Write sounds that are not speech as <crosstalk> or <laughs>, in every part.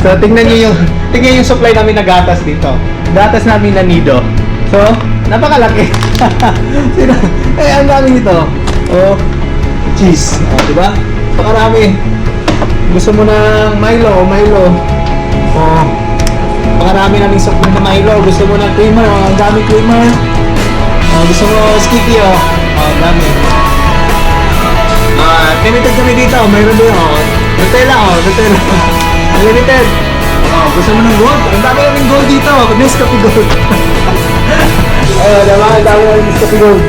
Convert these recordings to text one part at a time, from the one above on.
So, tingnan niyo yung, tingnan yung supply namin na gatas dito. Gatas namin na nido. So, napakalaki. <laughs> Sino? Eh, ang dami nito. Oh, cheese. Oh, di ba? Pakarami. Gusto mo ng Milo, Milo. Oh, pakarami namin supply na Milo. Gusto mo ng creamer, oh, ang dami creamer. Oh, gusto mo sticky, oh. Oh, dami. Ah, limited kami dito. Mayroon din, oh. Nutella, oh. Nutella. <laughs> Unlimited. Oh, gusto mo ng gold? Ang dami namin gold dito. Nescafe gold. <laughs> Ayun, diba? Ang dami namin Nescafe gold.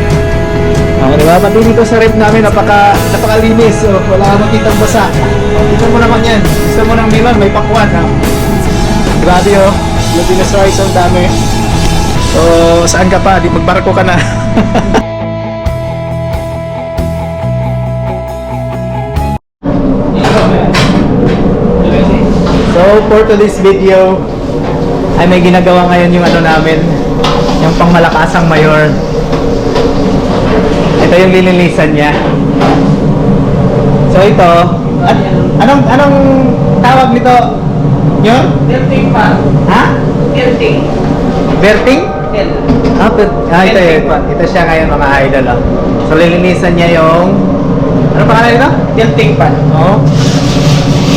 Oh, diba? Pati dito sa rep namin, napaka, napakalinis. Oh, wala kang makitang basa. Oh, tignan mo naman yan. Gusto mo ng melon, may pakwan, ha? Grabe, oh. Glutinous rice, ang dami. So, saan ka pa? Di magbarko ka na. <laughs> for today's video, ay may ginagawa ngayon yung ano namin, yung pangmalakasang mayor. Ito yung lilinisan niya. So, ito, at, anong, anong tawag nito? Yun? Tilting pa. Ha? Berting? Til. Ah, but, ah ito yun. Ito siya ngayon mga idol. Oh. So, lilinisan niya yung... Ano pangalan nito? Tilting pa. Oo.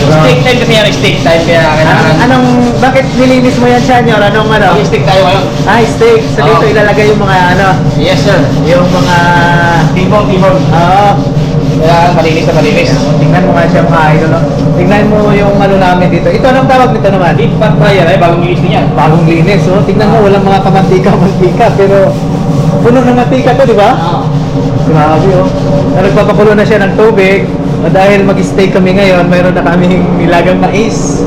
Steak time kasi yan, steak time kaya Anong, kailangan. anong, bakit nilinis mo yan siya, Nyor? Anong ano? Mag-steak tayo ngayon. Ah, steak. So, dito Oo. ilalagay yung mga ano, Yes sir. yung mga... Tibong, tibong. Oo. Kailangan malinis na malinis. Tingnan mo nga siya mga idol. no? Tingnan mo yung ano namin dito. Ito, anong tawag nito naman? Deep fat fryer ay bagong linis niya. Bagong linis, oh. Tingnan mo, walang mga kamantika-mantika, pero puno ng mantika to, di ba? Oo. Grabe, oh. Na nagpapakulo na siya ng tubig. O dahil mag-stay kami ngayon, mayroon na kaming nilagang mais.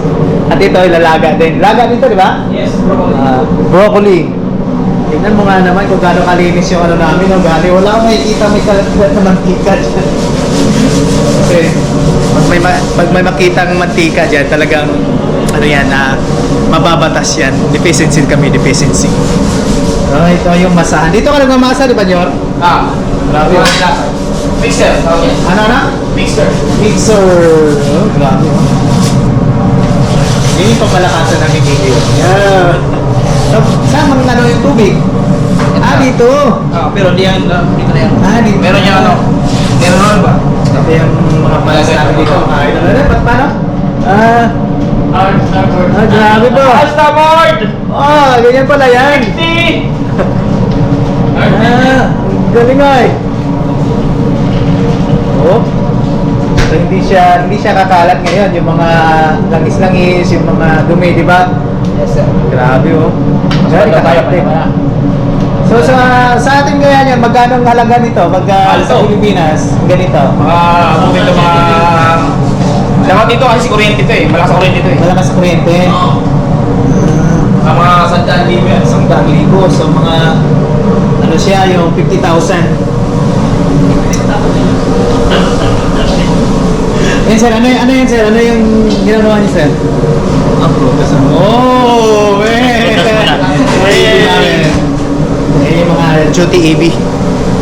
At ito, ilalaga din. Laga dito, di ba? Yes, bro. Ah, broccoli. Tingnan mo nga naman kung gaano kalinis yung ano namin. No? Gani, wala akong makikita may kalat na mantika dyan. Kasi, pag may, ma- pag may makitang mantika dyan, talagang, ano yan, na mababatas yan. Deficiency kami, deficiency. Oh, ito yung masahan. Dito ka nagmamasa, di ba, Nyor? Ah. Grabe. Mixer. Okay. Ano na? Mixer. Mixer. Oh, grabe. Yun yung pamalakasan ng video. Yeah. So, saan mang ano yung tubig? Ah, dito. Ah, pero di yan, ah, dito na yan. Ah, dito. Meron niya ano? Meron ano ba? Ito yung mga malas namin dito. Mga idol. Ano, ba't paano? Ah, Hard starboard. Ah, grabe to. Hard starboard! oh, ganyan pala yan. 60! Ah, galing nga eh. Oh. So, hindi siya hindi siya kakalat ngayon yung mga langis-langis, yung mga dumi, di ba? Yes sir. Grabe oh. Tayo, kakalat eh. kaya So sa sa atin kaya yan, magkano ang halaga nito? Pag ah, Alto. sa Pilipinas, ganito. Mga, ano dito mga... Dapat dito kasi kuryente ito eh. Malakas ang kuryente ito eh. Malakas sa kuryente. Oo. Ang mga sandaan libo yan. Isang daang libo. So mga, ano siya, yung 50,000. Yan sir, ano, ano yan sir? Ano yung ginagawa niyo sir? Ang prutas. Oh, man! Eh. Eh, yung mga duty AB.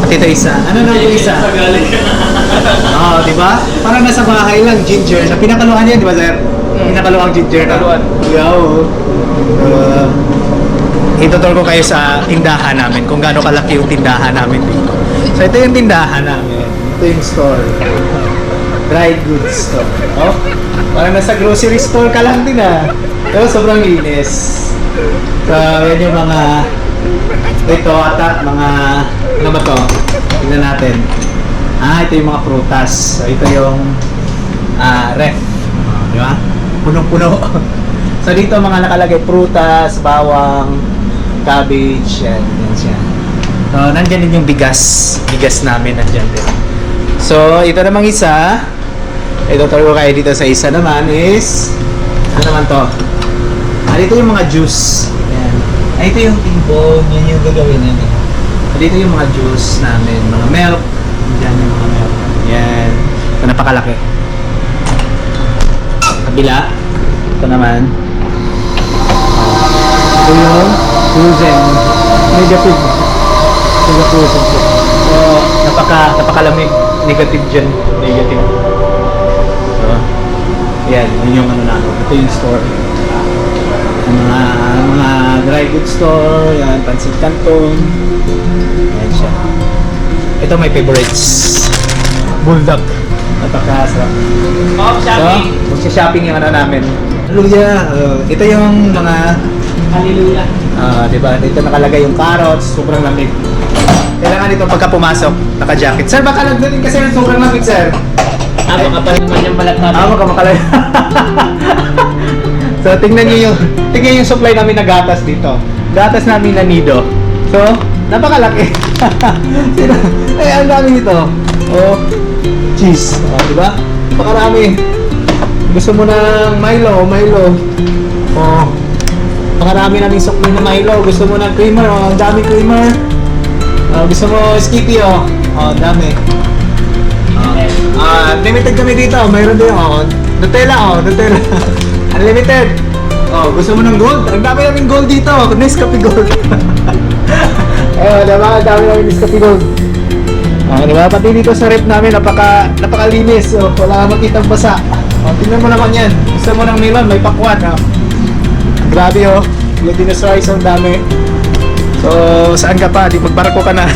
At ito isa. Ano na yung isa? Oo, <laughs> di ba? Parang nasa bahay lang, ginger. Sa pinakaluan yan, di ba, sir? Hmm. Pinakaluang ginger na. Pinakaluan. Yeah, oo. Uh, ituturo ko kayo sa tindahan namin, kung gaano kalaki yung tindahan namin dito. So, ito yung tindahan namin. Yung store. Dry goods store. Oh, parang nasa grocery store ka lang din ah. Pero sobrang linis. So, yan yung mga ito ata, mga ano ba to? Tingnan natin. Ah, ito yung mga prutas. So, ito yung ah, ref. Di ba? Punong-puno. <laughs> so, dito mga nakalagay prutas, bawang, cabbage, yan, yan siya. So, nandyan din yung bigas. Bigas namin nandyan din. So, ito namang isa. Ito ko kayo dito sa isa naman is ano naman to? Ah, dito yung mga juice. Ayan. Ah, ito yung tibon. Yan yung gagawin namin. Ah, dito yung mga juice namin. Mga milk. Diyan yung mga milk. Yan. Ito napakalaki. Kabila. Ito naman. Ito yung frozen. Negative. Ito yung frozen. So, napaka, napakalamig. Negative dyan. Negative. So, yan. Yun yung ano namin. Ito yung store. Mga, mga dry goods store, yan, pansit canton. Yan siya. Ito may favorites. Bulldog. Napakasarap. Oh, So, magsa-shopping yung ano namin. Hallelujah. Uh, ito yung mga, Hallelujah. ah, di ba, dito nakalagay yung carrots, sobrang lamig. Kailangan dito pagka pumasok, naka-jacket. Sir, baka nagdating kasi ng sobrang lamig, sir. Ah, baka pa naman yung balat natin. Ah, ka makalay. <laughs> so, tingnan niyo yung, tingnan yung supply namin na gatas dito. Gatas namin na nido. So, napakalaki. <laughs> Eh, ang dami nito. Oh, cheese. Oh, di ba? Pakarami. Gusto mo ng Milo, Milo. Oh, pakarami namin supply na Milo. Gusto mo ng creamer, oh, ang dami creamer. Oh, gusto mo Skippy, oh. Oh, dami. Ah, limited kami dito. Mayroon din oh. Nutella oh, Nutella. <laughs> Unlimited. Oh, gusto mo ng gold? Ang dami namin gold dito. <laughs> <laughs> Nescafe Gold. oh, diba? Ang dami namin Nescafe Gold. Oh, diba? Pati dito sa rep namin, napaka, napakalinis. Oh, wala kang makitang basa. Oh, tingnan mo naman yan. Gusto mo ng melon, may pakwan. Oh. Grabe oh. Glutinous rice, ang dami. So, saan ka pa? Di magbarko ka na.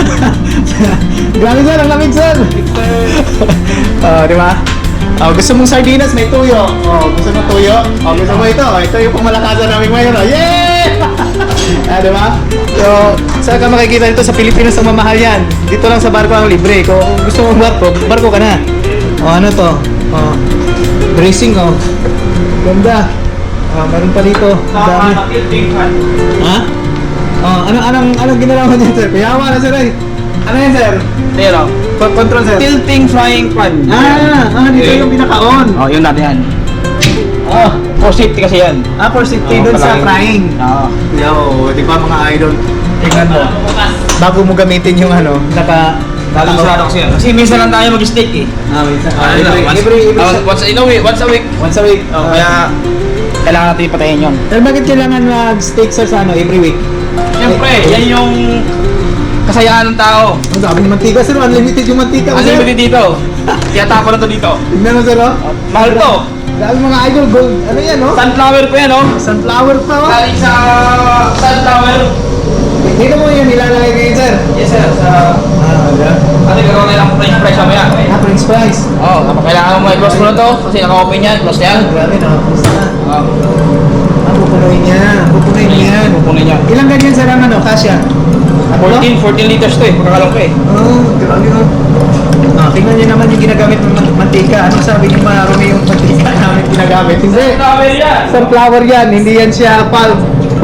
<laughs> Grabe sir, ang lamig sir. <laughs> Oh, di ba? Oh, gusto mong sardinas, may tuyo. Oh, gusto mo tuyo? Oh, gusto mo ito. Ito yung pumalakasan namin ngayon. Oh. Yeah! <laughs> ah, di ba? So, saan ka makikita dito sa Pilipinas ang mamahal yan? Dito lang sa barko ang libre. Kung gusto mong barko, barko ka na. Oh, ano to? Oh, dressing oh. Ganda. Ah, meron pa dito. Dami. Ha? Oh, ano anong anong ginawa mo dyan, sir? Kuyawa na sir ay. Ano yan, sir? Pero, Co- control, sir. tilting frying pan. Ah, ah, dito yung pinaka-on. Oh, yun natin yan. Oh, For safety kasi yan. ah, for safety Oh, doon sa palaging- frying. Oo. Yo, di ba mga idol? Tingnan mo. Bago mo gamitin yung ano, naka... Lalo sarado kasi yan. Kasi minsan lang tayo mag-steak eh. Ah, minsan. Ah, every, once, every, every, ah, once in a week, once a week. once a week. Oh, Ah. kaya kailangan natin patayin yun. Pero bakit kailangan mag-steak sir sa ano, every week? Siyempre, yan yung kasayaan ng tao. Ang dami ng mantika sir, unlimited yung mantika. Ano sir. yung dito? Kaya tapo na to dito. Tingnan mo sir, oh. Mahal to. Dami mga idol, gold. Ano yan, oh? Sunflower pa yan, oh. Sunflower pa, oh. Galing sa sunflower. Dito mo yan nilalagay ngayon, sir. Yes, sir. Sa... Ah, wala. Ano gagawin nila french fries mamaya? Ah, french fries. Oo, oh, kailangan mo i-close mo na to kasi naka-open yan. Close yan. Grabe, nakapos na. Ano, kasya? 14, 14 liters to eh. Pagkakalong ko eh. Oh, grabe oh. Ah, tingnan niyo naman yung ginagamit ng man- mantika. Ano sabi niyo marami yung mantika <laughs> namin ginagamit? Hindi. Sunflower yan. Sunflower yan, hindi yan siya palm.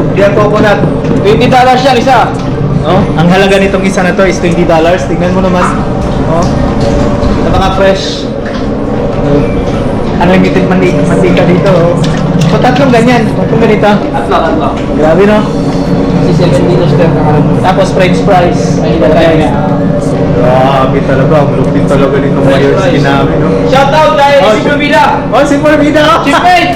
Hindi yan coconut. 20 dollars yan isa. Oh, ang halaga nitong isa na to is $20. Tingnan mo naman. Oh. Napaka-fresh. Oh. Unlimited mandi mantika dito. Oh. So, tatlong ganyan. Tatlong ganito. Atlo, atlo. Grabe no? Kasi 7 liters to yung Tapos french fries. Ay, kaya niya. Grabe talaga. Ang lupit talaga nitong mayroon fries. namin. No? Shout out dahil Oh, si Provida. Oh, si Formida! Oh. Chipmate!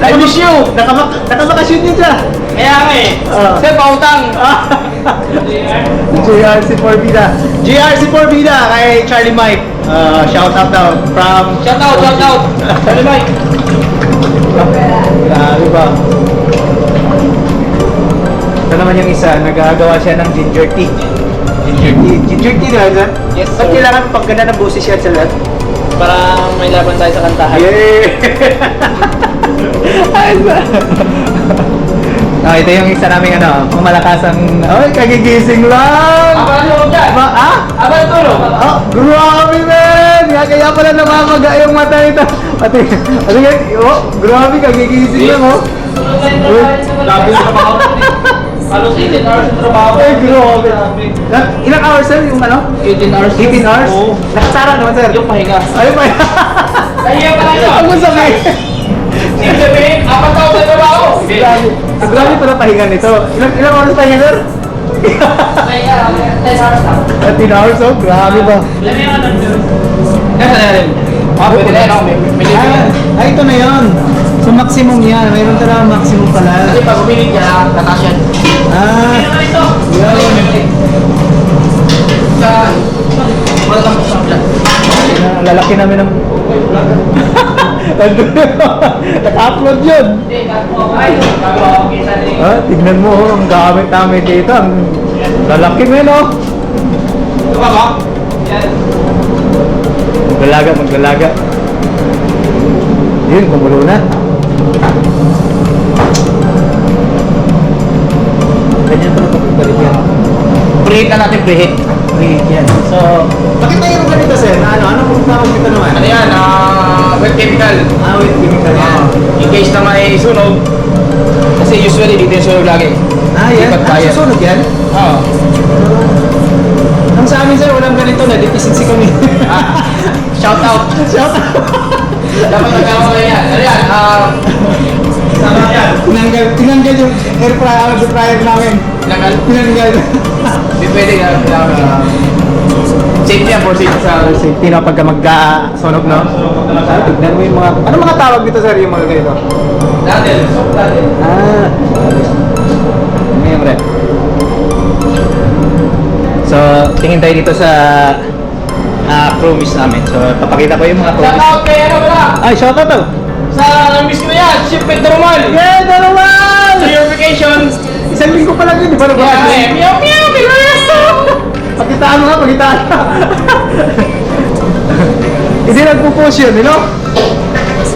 <laughs> I miss you! Nakamak nakabakasyon din siya. Kaya nga eh. Ah. Sir, pautang. <laughs> JR si Formida. JR si Formida kay Charlie Mike. Uh, shout out daw from... Shout out, shout out. Sorry, Mike. Grabe ba? Ito naman yung isa, nagagawa siya ng ginger tea. Ginger tea. Ginger tea na, sir? Yes, Ba't sir. kailangan pagganda ng boses yan, sir? Para may laban tayo sa kantahan. Yeah! <laughs> Ah, <laughs> ito yung isa naming ano, pumalakasang, ay, kagigising lang! Abang tulog dyan. Ba, ah? Abang tulog. Oh, grabe man! Kaya, kaya pala namamaga yung mata nito. <laughs> Pati, pati, oh, grabe, kagigising lang, oh. Grabe yung trabaho. Halos 18 hours yung trabaho. Ay, grabe. Ilang, ilang hours, sir, yung ano? 18 hours. 18 hours? Oo. Nakasara naman, sir. Yung pahinga. Ay, pa. Kaya pa lang yun. Ang mo sabi. Ibig sabihin, apat taon sa trabaho. Grabe. Ang grabe pala pahinga nito. Ilang, ilang oras pahinga, sir? Kaya, 10 hours lang. 13 hours, oh. Grabe ba? Kaya na rin. Ah, pwede na yun. may limit Ah, ah, ito na yon. So, maximum yan. Mayroon talaga maximum pala. Kasi pag umilig tataas yan. Ah, yun. Sa... Wala lang sa lalaki namin ng... <laughs> Naka-upload yun. Ah, tignan mo oh, ang gamit namin dito. Ang lalaki mo yun oh. Ito ba ba? Yan. Maglalaga, maglalaga. Yun, kumulo na. Ganyan pala pagbalik yan. Preheat na natin, preheat. Wait, yan. So, bakit tayo ganito sir? Na ano? Ano kung tawag dito naman? Ano yan? Ah, wet chemical. Ah, wait, chemical yan. Ah, in case na may sunog, kasi usually dito yung sunog lagi. Ah, yan. Lipat Ah, tayo. susunog yan? Oo. Ang sa amin sir, walang ganito na. Deficiency kami. Ah, shout out. <laughs> Shout out. Dapat nagkaroon na yan. Ano yan? Ah, yan. Tinanggal, tinanggal yung air fryer, air fryer namin. Langal. Tinanggal. Hindi pwede na. Uh, safety yan for safety sa Safety na pagka magka-sunog, no? Ah, tignan mo yung mga... Ano mga tawag dito, sir, yung mga ganito? Soft datil. Ah, yung rep? So, tingin tayo dito sa ah crew miss namin. So, papakita ko yung mga crew Shout out kay? Ay, shout out to! Sa miss ko yan. Shipment normal. Yeah, dalawan! Purification. Isang linggo pa lang yun, di ba? Yeah, eh. Meow, meow, meow. Pakitaan mo nga, pakitaan. Hindi nagpo-post yun, you know?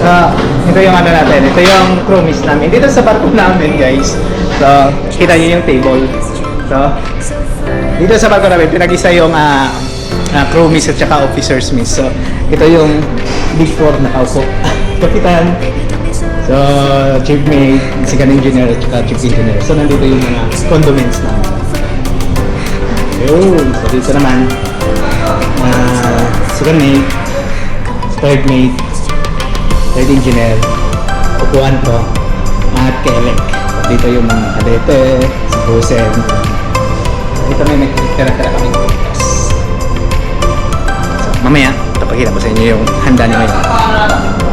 Ah, ito yung ano natin, ito yung crew miss namin. Dito sa barko namin, guys. So, kita niyo yung table. So, dito sa barko namin, pinag-isa yung ah, ah, crew miss at saka officers miss. So, ito yung big four na kaupo. Kapitan. So, chief mate, second engineer at saka chief engineer. So, nandito yung mga condiments namin. Yun. So, dito naman, uh, second mate, third mate, third engineer, upuan ko, at kelek. Dito yung mga kadete, si Bosen. Dito may nagtira-tira kami. Yes. So, mamaya, tapakita ko sa inyo yung handa ni ngayon.